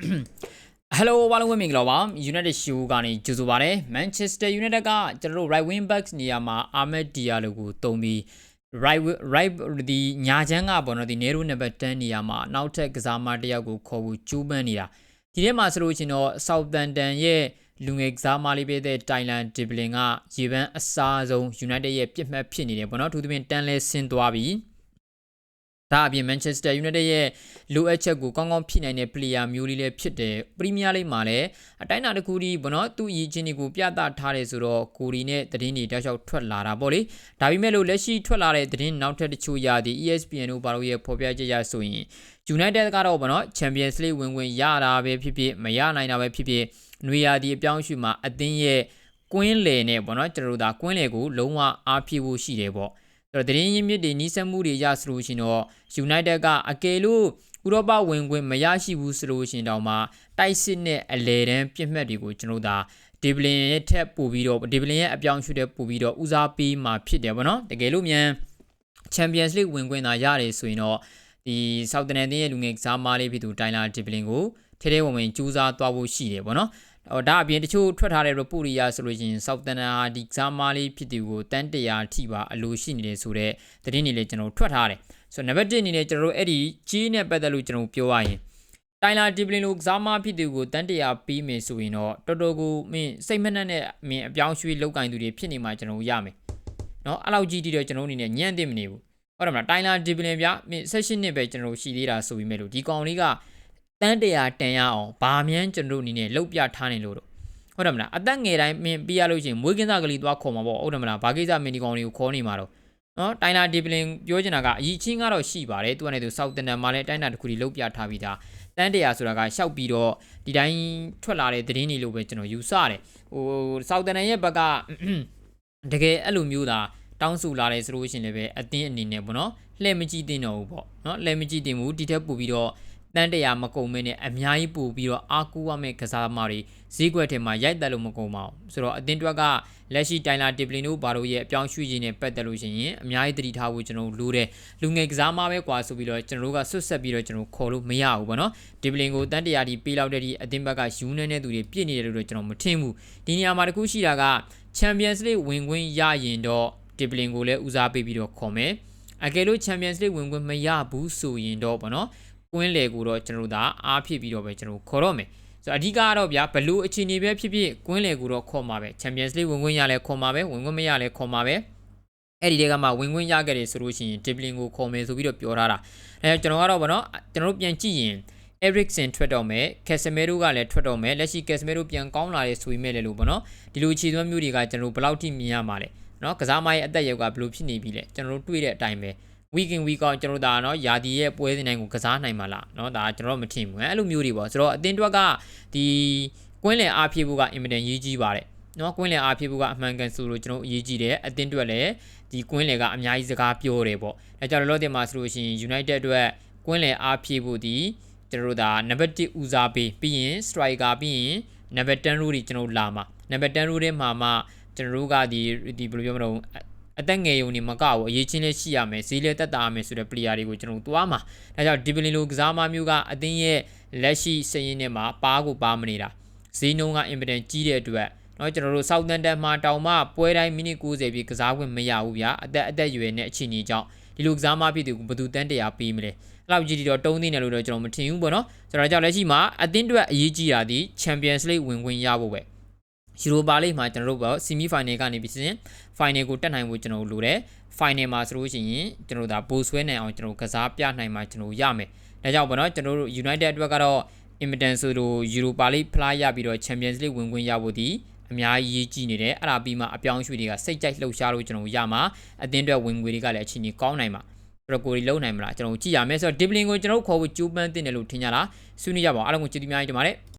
ဟယ်လိုဘာလုံးဝမင်္ဂလာပါ United Show ကနေကြိုဆိုပါရစေ Manchester United ကကျွန်တော်တို့ right wing backs နေရာမှာ Ahmed Diallo ကိုတုံးပြီး right wi- right ဒီညာချမ်းကပေါ့နော်ဒီ Nero number 10နေရာမှာနောက်ထပ်ကစားမတစ်ယောက်ကိုခေါ်ဖို့ကြိုးပမ်းနေတာဒီထဲမှာဆိုလို့ချင်းတော့ Southampton ရဲ့လူငယ်ကစားမလေးပဲတဲ့ Thailand Diblin ကရေပန်းအစားဆုံး United ရဲ့ပြစ်မှတ်ဖြစ်နေတယ်ပေါ့နော်သူသဖြင့်တန်းလဲဆင်းသွားပြီ ဒါအပြင် Manchester United ရဲ့လိုအပ်ချက်ကိုကောင်းကောင်းဖြည့်နိုင်တဲ့ player မျိုးလေးလည်းဖြစ်တယ်ပရီးမီးယားလိမှာလည်းအတိုင်းအတာတစ်ခုဒီဘောနော်သူ့အရေးချင်းတွေကိုပြသထားတယ်ဆိုတော့ကိုရီနဲ့သတင်းတွေတောက်လျှောက်ထွက်လာတာပေါ့လေဒါပေမဲ့လို့လက်ရှိထွက်လာတဲ့သတင်းနောက်ထပ်တချို့ရသည် ESPN တို့ဘာလို့ရဲ့ဖော်ပြချက်ရဆိုရင် United ကတော့ဘောနော် Champions League ဝင်ဝင်ရတာပဲဖြစ်ဖြစ်မရနိုင်တာပဲဖြစ်ဖြစ်နွေရာသီအပြောင်းအရွှေ့မှာအသင်းရဲ့ကွင်းလေနဲ့ပေါ့နော်ကျွန်တော်တို့ဒါကွင်းလေကိုလုံးဝအားဖြည့်ဖို့ရှိတယ်ပေါ့ အဲ့တော့သတင်းရင်းမြစ်တွေနီးစပ်မှုတွေရဆိုလို့ရှိရင်တော့ United ကအကယ်လို့ဥရောပဝင်ခွင့်မရရှိဘူးဆိုလို့ရှိရင်တောင်မှတိုက်စစ်နဲ့အလဲတန်းပြစ်မှတ်တွေကိုကျွန်တော်တို့ဒါဒီဘလင်ရဲ့ထက်ပို့ပြီးတော့ဒီဘလင်ရဲ့အပြောင်းအရွှေ့တဲ့ပို့ပြီးတော့ဦးစားပေးမှာဖြစ်တယ်ဗောနော်တကယ်လို့မြန် Champions League ဝင်ခွင့်သာရတယ်ဆိုရင်တော့ဒီ Southampton ရဲ့လူငယ်ကစားမလေးဖြစ်သူတိုင်လာဒီဘလင်ကိုထဲထဲဝင်ဝင်ကြိုးစားသွားဖို့ရှိတယ်ဗောနော် ဟိုဒါအပြင်တချို့ထွက်ထားတဲ့ report တွေရဆိုလို့ရှိရင် Southampton ဟာဒီ Xhama လေးဖြစ်သူကိုတန်းတရာထိပါအလိုရှိနေတယ်ဆိုတော့သတင်းတွေလည်းကျွန်တော်ထွက်ထားတယ်ဆိုတော့ number 1အနေနဲ့ကျွန်တော်တို့အဲ့ဒီကြီးနဲ့ပတ်သက်လို့ကျွန်တော်ပြောရရင်တိုင်လာဒီပလင်လိုကစားမဖြစ်သူကိုတန်တရာပြီးမယ်ဆိုရင်တော့တော်တော်ကိုမင်းစိတ်မနှက်နဲ့မင်းအပြောင်းရွှေ့လောက်ကင်သူတွေဖြစ်နေမှာကျွန်တော်ရမယ်။နော်အဲ့လောက်ကြီးတိတော့ကျွန်တော်အနေနဲ့ညံ့သိမနေဘူး။ဟုတ်တယ်မလားတိုင်လာဒီပလင်ပြမင်း session နဲ့ပဲကျွန်တော်ရှိသေးတာဆိုပြီးမဲ့လို့ဒီကောင်လေးက တန်းတရာတန်ရအောင်ဘာမှန်းကျွန်တော်အနေနဲ့လောက်ပြထားနေလို့တော့ဟုတ်တယ်မလားအသက်ငယ်တိုင်းမင်းပြရလို့ရှိရင်မွေးကင်းစားကလေးသွားခေါ်မှာပေါ့ဟုတ်တယ်မလားဘာကိစ္စမင်းဒီကောင်လေးကိုခေါ်နေမှာတော့နော်တိုင်လာဒီပလင်ပြောချင်တာကအကြီးချင်းကတော့ရှိပါတယ်သူကလည်းသူစောက်တန်တန်မှာလည်းတိုင်းတာတစ်ခုကြီးလုတ်ပြထားပြီးသားတန်းတရာဆိုတာကရှောက်ပြီးတော့ဒီတိုင်းထွက်လာတဲ့သတင်းတွေလို့ပဲကျွန်တော်ယူဆတယ်ဟိုစောက်တန်တန်ရဲ့ဘက်ကတကယ်အဲ့လိုမျိုးသာတောင်းဆိုလာတယ်ဆိုလို့ရှိရင်လည်းပဲအတင်းအနေနဲ့ပေါ့နော်လှည့်မကြည့်တင်တော့ဘူးပေါ့နော်လှည့်မကြည့်တင်ဘူးဒီထက်ပိုပြီးတော့ တန်းတရာမကုံမဲနဲ့အများကြီးပို့ပြီးတော့အာကူရမယ့်ကစားသမားတွေဈေးကွက်ထဲမှာရိုက်တက်လို့မကုံပါဘူးဆိုတော့အတင်းတွက်ကလက်ရှိတိုင်လာတီပလင်တို့ဘာလို့ရဲ့အပြောင်းရွှေ့ခြင်းနဲ့ပတ်သက်လို့ရှိရင်အများကြီးတတိထားဖို့ကျွန်တော်လိုတယ်လူငယ်ကစားမပဲကွာဆိုပြီးတော့ကျွန်တော်တို့ကဆွတ်ဆက်ပြီးတော့ကျွန်တော်ခေါ်လို့မရဘူးပေါ့နော်ဒီပလင်ကိုတန်းတရာဒီပေးလောက်တဲ့ဒီအတင်းဘက်ကယူနေတဲ့သူတွေပြည့်နေတယ်လို့တော့ကျွန်တော်မထင်ဘူးဒီနေရာမှာတခုရှိတာက Champions League ဝင်ခွင့်ရရင်တော့ဒီပလင်ကိုလည်းဦးစားပေးပြီးတော့ခေါ်မယ်အကယ်လို့ Champions League ဝင်ခွင့်မရဘူးဆိုရင်တော့ပေါ့နော် ကွင်းလေကိုတော့ကျွန်တော်တို့ဒါအားဖြစ်ပြီးတော့ပဲကျွန်တော်ခေါ်တော့မယ်ဆိုတော့အဓိကကတော့ဗျာဘလူးအခြေအနေပဲဖြစ်ဖြစ်ကွင်းလေကိုတော့ခေါ်မှာပဲ Champions League ဝင်ခွင့်ရလဲခေါ်မှာပဲဝင်ခွင့်မရလဲခေါ်မှာပဲအဲ့ဒီတဲကမှဝင်ခွင့်ရခဲ့တယ်ဆိုလို့ရှိရင် Dribbling ကိုခေါ်မယ်ဆိုပြီးတော့ပြောထားတာအဲကျွန်တော်ကတော့ဗောနော်ကျွန်တော်တို့ပြန်ကြည့်ရင် Eriksen ထွက်တော့မယ် Casemiro ကလည်းထွက်တော့မယ်လက်ရှိ Casemiro ပြန်ကောင်းလာတယ်ဆိုပေမဲ့လည်းလို့ဗောနော်ဒီလိုခြေသွမ်းမျိုးတွေကကျွန်တော်တို့ဘယ်လောက်ထိမြင်ရမှာလဲနော်ကစားမရဲ့အသက်အရွယ်ကဘယ်လိုဖြစ်နေပြီလဲကျွန်တော်တို့တွေ့တဲ့အတိုင်းပဲ week in week out ကျွန်တော်ဒါနော်ယာဒီရဲ့ပွဲစဉ်တိုင်းကိုကစားနိုင်မှာလားနော်ဒါကျွန်တော်မထင်ဘူးအဲ့လိုမျိုးတွေပေါ့ဆိုတော့အတင်းတွက်ကဒီကွင်းလယ်အားဖြည့်ဖို့ကအင်မတန်ရေးကြီးပါတယ်နော်ကွင်းလယ်အားဖြည့်ဖို့ကအမှန်ကန်ဆိုလို့ကျွန်တော်အရေးကြီးတယ်အတင်းတွက်လည်းဒီကွင်းလယ်ကအများကြီးစကားပြောတယ်ပေါ့ဒါကြောင့်လောလောတင်မှာဆိုလို့ရှိရင် United အတွက်ကွင်းလယ်အားဖြည့်ဖို့ဒီကျွန်တော်တို့ဒါနံပါတ်1ဦးစားပေးပြီးရင် striker ပြီးရင်နံပါတ်10 row တွေကျွန်တော်လာမှာနံပါတ်10 row ထဲမှာမှကျွန်တော်တို့ကဒီဒီဘယ်လိုပြောမလို့ အသက်ငယ်ရုံနေမကဘူးအရေးချင်းလေးရှိရမယ်ဈေးလေးတက်တာရမယ်ဆိုတဲ့ player တွေကိုကျွန်တော်သွားမှာဒါကြောင့်ဒီပလင်လိုကစားမမျိုးကအသင်းရဲ့လက်ရှိစည်ရင်းထဲမှာပါကိုပါမနေတာဈေးနှုန်းကအင်ပဒန်ကြီးတဲ့အတွက်เนาะကျွန်တော်တို့ Southampton မှာတောင်မှပွဲတိုင်းမိနစ်90ပြည့်ကစားခွင့်မရဘူးဗျာအသက်အသက်အရွယ်နဲ့အခြေအနေကြောင့်ဒီလိုကစားမဖြစ်သူဘယ်သူတန်းတရာပေးမလဲအဲ့လောက်ကြီးတော့တုံးသိနေလို့တော့ကျွန်တော်မထင်ဘူးပေါ့နော်ဆိုတော့ကြောင့်လက်ရှိမှာအသင်းအတွက်အရေးကြီးတာဒီ Champions League ဝင်ခွင့်ရဖို့ပဲ ယူရိုပါလိမှာကျွန်တော်တို့ပေါ့ဆီမီဖိုင်နယ်ကနေပြီးစဉ် final ကိုတက်နိုင်ဖို့ကျွန်တော်တို့လိုတယ် final မှာဆိုလို့ရှိရင်ကျွန်တော်တို့ဒါဘိုးဆွဲနိုင်အောင်ကျွန်တော်ကစားပြနိုင်မှာကျွန်တော်ရမယ်ဒါကြောင့်ပေါ့နော်ကျွန်တော်တို့ United အတွက်ကတော့ Immediate ဆိုလို့ Europa League ဖလားရပြီးတော့ Champions League ဝင်ခွင့်ရဖို့ဒီအများကြီးရေးကြည့်နေတယ်အဲ့ဒါပြီးမှအပြောင်းအရွှေ့တွေကစိတ်ကြိုက်လှုပ်ရှားလို့ကျွန်တော်ရမှာအသင်းအတွက်ဝင်ငွေတွေကလည်းအချိန်ကြီးကောင်းနိုင်မှာဆိုတော့ကိုရီလုံနိုင်မလားကျွန်တော်ကြည့်ရမယ်ဆိုတော့ Dribbling ကိုကျွန်တော်ခေါ်ဖို့ကြိုးပမ်းတင်တယ်လို့ထင်ကြလားဆွေးနွေးကြပါအောင်အားလုံးကိုကျေးဇူးများကြီးတင်ပါတယ်